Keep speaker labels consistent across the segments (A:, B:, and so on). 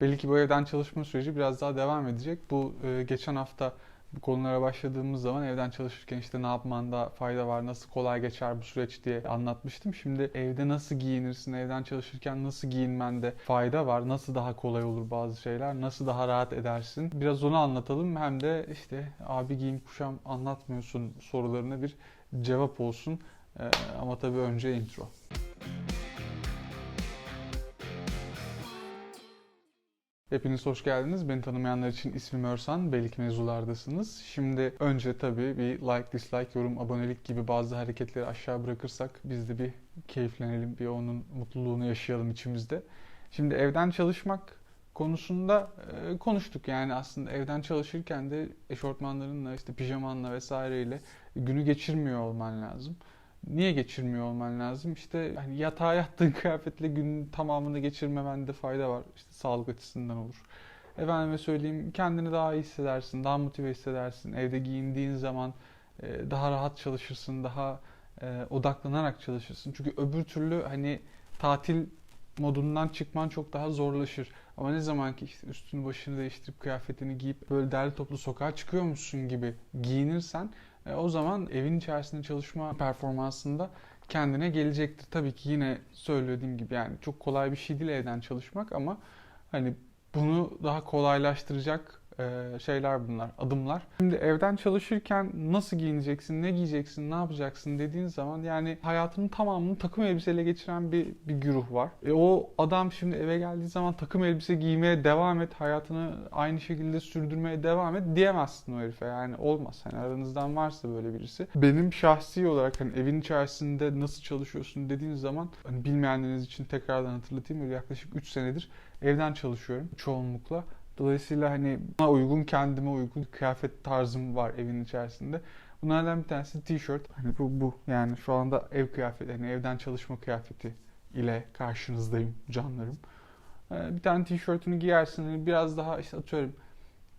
A: Belli bu evden çalışma süreci biraz daha devam edecek. Bu e, geçen hafta bu konulara başladığımız zaman evden çalışırken işte ne yapmanda fayda var, nasıl kolay geçer bu süreç diye anlatmıştım. Şimdi evde nasıl giyinirsin, evden çalışırken nasıl giyinmende fayda var, nasıl daha kolay olur bazı şeyler, nasıl daha rahat edersin. Biraz onu anlatalım hem de işte abi giyim kuşam anlatmıyorsun sorularına bir cevap olsun. E, ama tabii önce intro. Hepiniz hoş geldiniz. Beni tanımayanlar için ismim Örsan. Belki mevzulardasınız. Şimdi önce tabii bir like, dislike, yorum, abonelik gibi bazı hareketleri aşağı bırakırsak biz de bir keyiflenelim, bir onun mutluluğunu yaşayalım içimizde. Şimdi evden çalışmak konusunda e, konuştuk. Yani aslında evden çalışırken de eşortmanlarınla, işte pijamanla vesaireyle günü geçirmiyor olman lazım. Niye geçirmiyor olman lazım? İşte hani yatağa yattığın kıyafetle günün tamamını geçirmemende fayda var. İşte sağlık açısından olur. Efendime söyleyeyim kendini daha iyi hissedersin, daha motive hissedersin. Evde giyindiğin zaman e, daha rahat çalışırsın, daha e, odaklanarak çalışırsın. Çünkü öbür türlü hani tatil modundan çıkman çok daha zorlaşır. Ama ne zaman ki işte üstünü başını değiştirip kıyafetini giyip böyle derli toplu sokağa çıkıyormuşsun gibi giyinirsen e, o zaman evin içerisinde çalışma performansında kendine gelecektir. Tabii ki yine söylediğim gibi yani çok kolay bir şey değil evden çalışmak ama hani bunu daha kolaylaştıracak şeyler bunlar, adımlar. Şimdi evden çalışırken nasıl giyineceksin, ne giyeceksin, ne yapacaksın dediğin zaman yani hayatının tamamını takım elbiseyle geçiren bir, bir güruh var. E o adam şimdi eve geldiği zaman takım elbise giymeye devam et, hayatını aynı şekilde sürdürmeye devam et diyemezsin o herife. Yani olmaz. Hani aranızdan varsa böyle birisi. Benim şahsi olarak hani evin içerisinde nasıl çalışıyorsun dediğin zaman hani bilmeyenleriniz için tekrardan hatırlatayım. Yaklaşık 3 senedir evden çalışıyorum çoğunlukla. Dolayısıyla hani bana uygun, kendime uygun kıyafet tarzım var evin içerisinde. Bunlardan bir tanesi tişört. Hani bu, bu yani şu anda ev kıyafeti, hani evden çalışma kıyafeti ile karşınızdayım canlarım. Ee, bir tane tişörtünü giyersin. Hani biraz daha işte atıyorum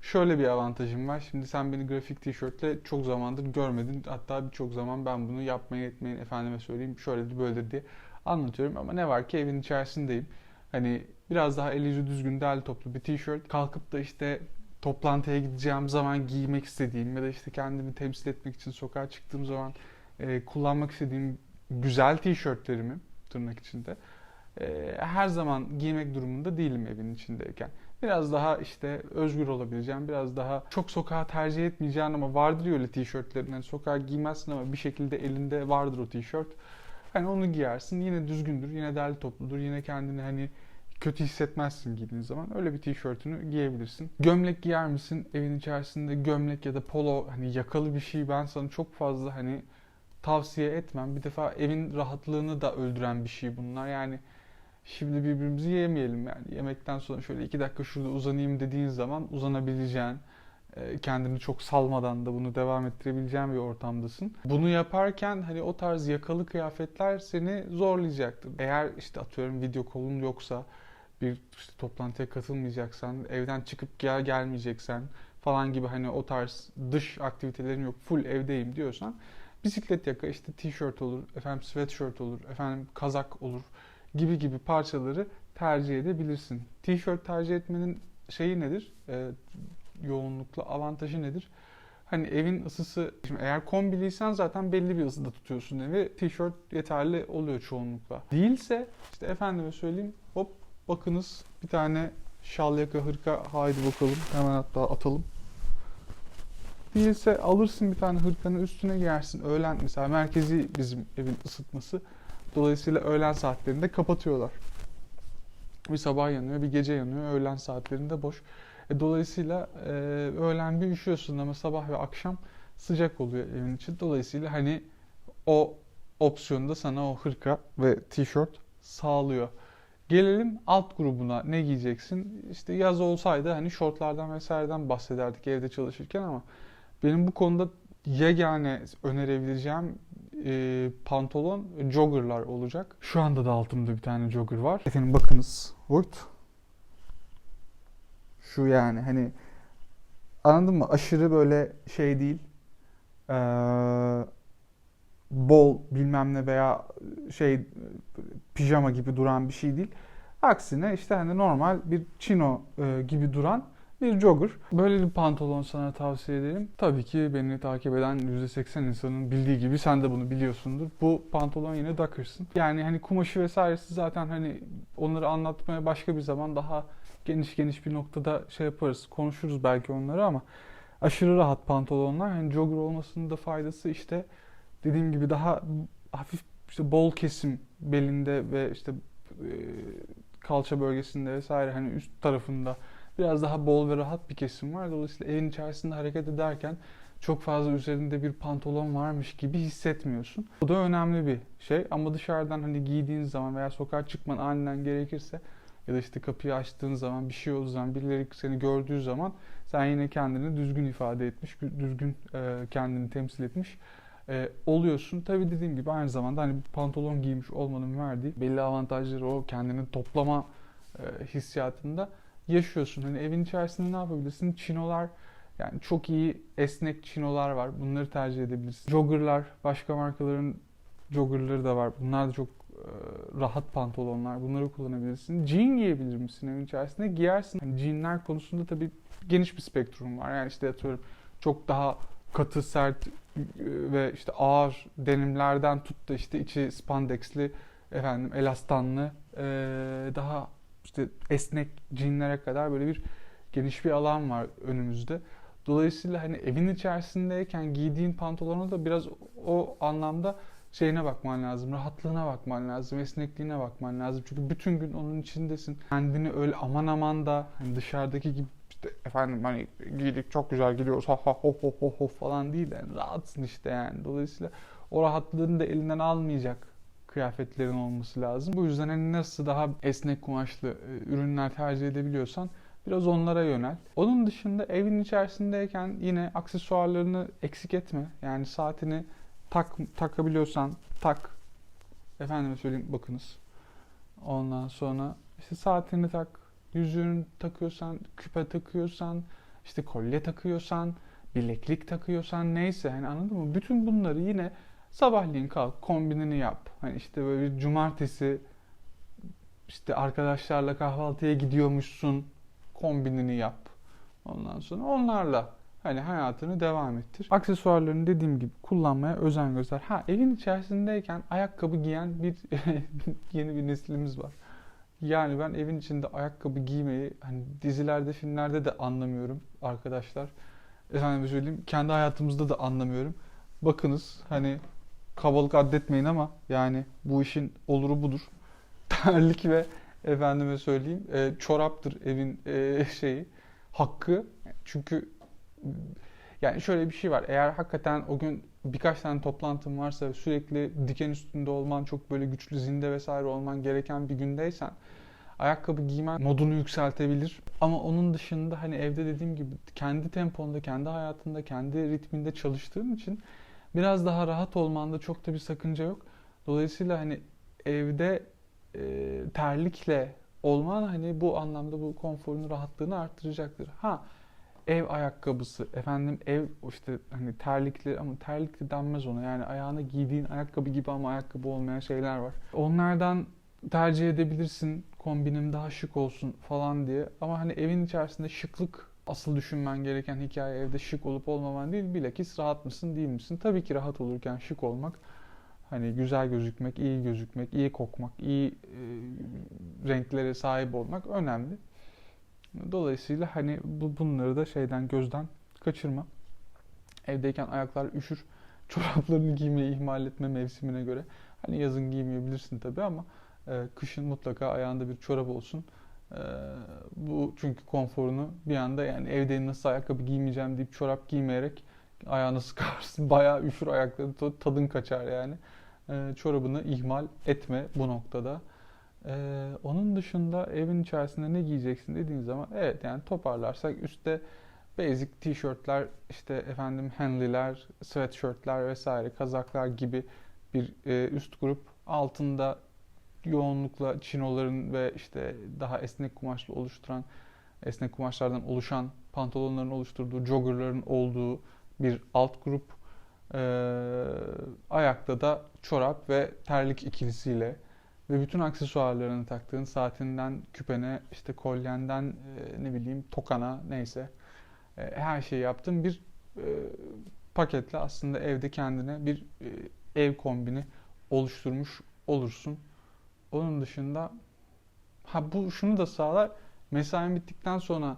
A: şöyle bir avantajım var. Şimdi sen beni grafik tişörtle çok zamandır görmedin. Hatta birçok zaman ben bunu yapmayı etmeyin efendime söyleyeyim şöyledir böyledir diye anlatıyorum. Ama ne var ki evin içerisindeyim. Hani biraz daha el yüzü düzgün, derli toplu bir tişört. Kalkıp da işte toplantıya gideceğim zaman giymek istediğim ya da işte kendimi temsil etmek için sokağa çıktığım zaman e, kullanmak istediğim güzel tişörtlerimi tırnak içinde e, her zaman giymek durumunda değilim evin içindeyken. Biraz daha işte özgür olabileceğim, biraz daha çok sokağa tercih etmeyeceğin ama vardır öyle tişörtlerin. Yani sokağa giymezsin ama bir şekilde elinde vardır o tişört. Hani onu giyersin. Yine düzgündür, yine derli topludur. Yine kendini hani kötü hissetmezsin giydiğin zaman. Öyle bir tişörtünü giyebilirsin. Gömlek giyer misin? Evin içerisinde gömlek ya da polo hani yakalı bir şey ben sana çok fazla hani tavsiye etmem. Bir defa evin rahatlığını da öldüren bir şey bunlar. Yani şimdi birbirimizi yemeyelim yani. Yemekten sonra şöyle iki dakika şurada uzanayım dediğin zaman uzanabileceğin, kendini çok salmadan da bunu devam ettirebileceğin bir ortamdasın. Bunu yaparken hani o tarz yakalı kıyafetler seni zorlayacaktır. Eğer işte atıyorum video kolun yoksa bir işte toplantıya katılmayacaksan, evden çıkıp gel gelmeyeceksen falan gibi hani o tarz dış aktivitelerin yok, full evdeyim diyorsan bisiklet yaka işte tişört olur, efendim sweatshirt olur, efendim kazak olur gibi gibi parçaları tercih edebilirsin. Tişört tercih etmenin şeyi nedir? Ee, yoğunlukla avantajı nedir? Hani evin ısısı, şimdi eğer kombiliysen zaten belli bir ısıda tutuyorsun evi. Tişört yeterli oluyor çoğunlukla. Değilse işte efendime söyleyeyim hop bakınız bir tane şal yaka hırka haydi bakalım hemen hatta atalım. Değilse alırsın bir tane hırkanın üstüne giyersin. Öğlen mesela merkezi bizim evin ısıtması. Dolayısıyla öğlen saatlerinde kapatıyorlar. Bir sabah yanıyor, bir gece yanıyor. Öğlen saatlerinde boş. E, dolayısıyla e, öğlen bir üşüyorsun ama sabah ve akşam sıcak oluyor evin için. Dolayısıyla hani o opsiyonda sana o hırka ve tişört sağlıyor. Gelelim alt grubuna ne giyeceksin? İşte yaz olsaydı hani şortlardan vesaireden bahsederdik evde çalışırken ama benim bu konuda yegane önerebileceğim e, pantolon joggerlar olacak. Şu anda da altımda bir tane jogger var. Efendim bakınız. Vurt. Şu yani hani anladın mı? Aşırı böyle şey değil. Ee, bol bilmem ne veya şey pijama gibi duran bir şey değil. Aksine işte hani normal bir chino e, gibi duran bir jogger. Böyle bir pantolon sana tavsiye ederim. Tabii ki beni takip eden %80 insanın bildiği gibi sen de bunu biliyorsundur. Bu pantolon yine Dockers'ın. Yani hani kumaşı vesairesi zaten hani onları anlatmaya başka bir zaman daha geniş geniş bir noktada şey yaparız. Konuşuruz belki onları ama aşırı rahat pantolonlar. Hani jogger olmasının da faydası işte dediğim gibi daha hafif işte bol kesim belinde ve işte e, kalça bölgesinde vesaire hani üst tarafında biraz daha bol ve rahat bir kesim var. Dolayısıyla evin içerisinde hareket ederken çok fazla üzerinde bir pantolon varmış gibi hissetmiyorsun. Bu da önemli bir şey ama dışarıdan hani giydiğin zaman veya sokağa çıkman aniden gerekirse ya da işte kapıyı açtığın zaman bir şey olduğu zaman birileri seni gördüğü zaman sen yine kendini düzgün ifade etmiş, düzgün e, kendini temsil etmiş e, oluyorsun. Tabi dediğim gibi aynı zamanda hani pantolon giymiş olmanın verdiği belli avantajları o kendini toplama e, hissiyatında yaşıyorsun. Hani evin içerisinde ne yapabilirsin? Çinolar yani çok iyi esnek çinolar var. Bunları tercih edebilirsin. Joggerlar, başka markaların joggerları da var. Bunlar da çok rahat pantolonlar. Bunları kullanabilirsin. Jean giyebilir misin evin içerisinde? Giyersin. Yani jeanler konusunda tabii geniş bir spektrum var. Yani işte atıyorum çok daha katı, sert e, ve işte ağır denimlerden tut da işte içi spandexli, efendim elastanlı, e, daha işte esnek jeanlere kadar böyle bir geniş bir alan var önümüzde. Dolayısıyla hani evin içerisindeyken giydiğin pantolona da biraz o anlamda şeyine bakman lazım, rahatlığına bakman lazım, esnekliğine bakman lazım. Çünkü bütün gün onun içindesin. Kendini öyle aman aman da hani dışarıdaki gibi işte efendim hani giydik çok güzel gidiyoruz ha ha ho ho ho ho falan değil yani rahatsın işte yani. Dolayısıyla o rahatlığını da elinden almayacak kıyafetlerin olması lazım. Bu yüzden hani nasıl daha esnek kumaşlı e, ürünler tercih edebiliyorsan biraz onlara yönel. Onun dışında evin içerisindeyken yine aksesuarlarını eksik etme. Yani saatini tak takabiliyorsan tak. Efendime söyleyeyim bakınız. Ondan sonra işte saatini tak, yüzüğünü takıyorsan, küpe takıyorsan, işte kolye takıyorsan, bileklik takıyorsan neyse hani anladın mı? Bütün bunları yine sabahleyin kalk kombinini yap. Hani işte böyle bir cumartesi işte arkadaşlarla kahvaltıya gidiyormuşsun kombinini yap. Ondan sonra onlarla hani hayatını devam ettir. Aksesuarlarını dediğim gibi kullanmaya özen göster. Ha evin içerisindeyken ayakkabı giyen bir yeni bir neslimiz var. Yani ben evin içinde ayakkabı giymeyi hani dizilerde, filmlerde de anlamıyorum arkadaşlar. Efendim söyleyeyim kendi hayatımızda da anlamıyorum. Bakınız hani kabalık addetmeyin ama yani bu işin oluru budur. Terlik ve efendime söyleyeyim e, çoraptır evin e, şeyi hakkı. Çünkü yani şöyle bir şey var. Eğer hakikaten o gün birkaç tane toplantın varsa sürekli diken üstünde olman, çok böyle güçlü zinde vesaire olman gereken bir gündeysen ayakkabı giymen modunu yükseltebilir. Ama onun dışında hani evde dediğim gibi kendi temponda, kendi hayatında, kendi ritminde çalıştığın için biraz daha rahat olmanda çok da bir sakınca yok. Dolayısıyla hani evde e, terlikle olman hani bu anlamda bu konforunu, rahatlığını arttıracaktır. Ha ev ayakkabısı, efendim ev işte hani terlikli ama terlikli denmez ona. Yani ayağına giydiğin ayakkabı gibi ama ayakkabı olmayan şeyler var. Onlardan tercih edebilirsin kombinim daha şık olsun falan diye. Ama hani evin içerisinde şıklık asıl düşünmen gereken hikaye evde şık olup olmaman değil. Bilakis rahat mısın değil misin? Tabii ki rahat olurken şık olmak hani güzel gözükmek, iyi gözükmek, iyi kokmak, iyi e, renklere sahip olmak önemli. Dolayısıyla hani bu bunları da şeyden gözden kaçırma. Evdeyken ayaklar üşür. Çoraplarını giymeyi ihmal etme mevsimine göre. Hani yazın giymeyebilirsin tabii ama e, kışın mutlaka ayağında bir çorap olsun. E, bu çünkü konforunu bir anda yani evde nasıl ayakkabı giymeyeceğim deyip çorap giymeyerek ayağını sıkarsın. Bayağı üşür ayakları tadın kaçar yani. E, çorabını ihmal etme bu noktada. Ee, onun dışında evin içerisinde ne giyeceksin dediğin zaman evet yani toparlarsak üstte basic tişörtler işte efendim henliler, sweatshirtler vesaire kazaklar gibi bir e, üst grup. Altında yoğunlukla çinoların ve işte daha esnek kumaşlı oluşturan esnek kumaşlardan oluşan pantolonların oluşturduğu joggerların olduğu bir alt grup. E, ayakta da çorap ve terlik ikilisiyle ve bütün aksesuarlarını taktığın saatinden küpene işte kolyenden e, ne bileyim tokana neyse e, her şeyi yaptığın bir e, paketle aslında evde kendine bir e, ev kombini oluşturmuş olursun. Onun dışında ha bu şunu da sağlar. Mesain bittikten sonra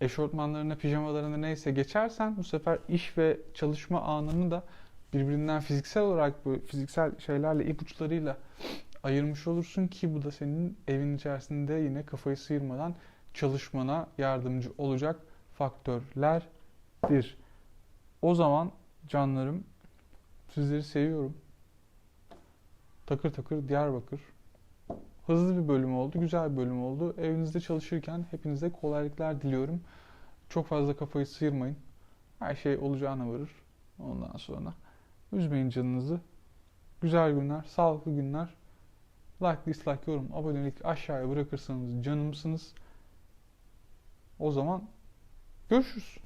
A: eşortmanlarına, pijamalarına neyse geçersen bu sefer iş ve çalışma anını da birbirinden fiziksel olarak bu fiziksel şeylerle ipuçlarıyla ayırmış olursun ki bu da senin evin içerisinde yine kafayı sıyırmadan çalışmana yardımcı olacak faktörlerdir. O zaman canlarım sizleri seviyorum. Takır takır Diyarbakır. Hızlı bir bölüm oldu, güzel bir bölüm oldu. Evinizde çalışırken hepinize kolaylıklar diliyorum. Çok fazla kafayı sıyırmayın. Her şey olacağına varır. Ondan sonra üzmeyin canınızı. Güzel günler, sağlıklı günler. Like, dislike, yorum, abonelik aşağıya bırakırsanız canımsınız. O zaman görüşürüz.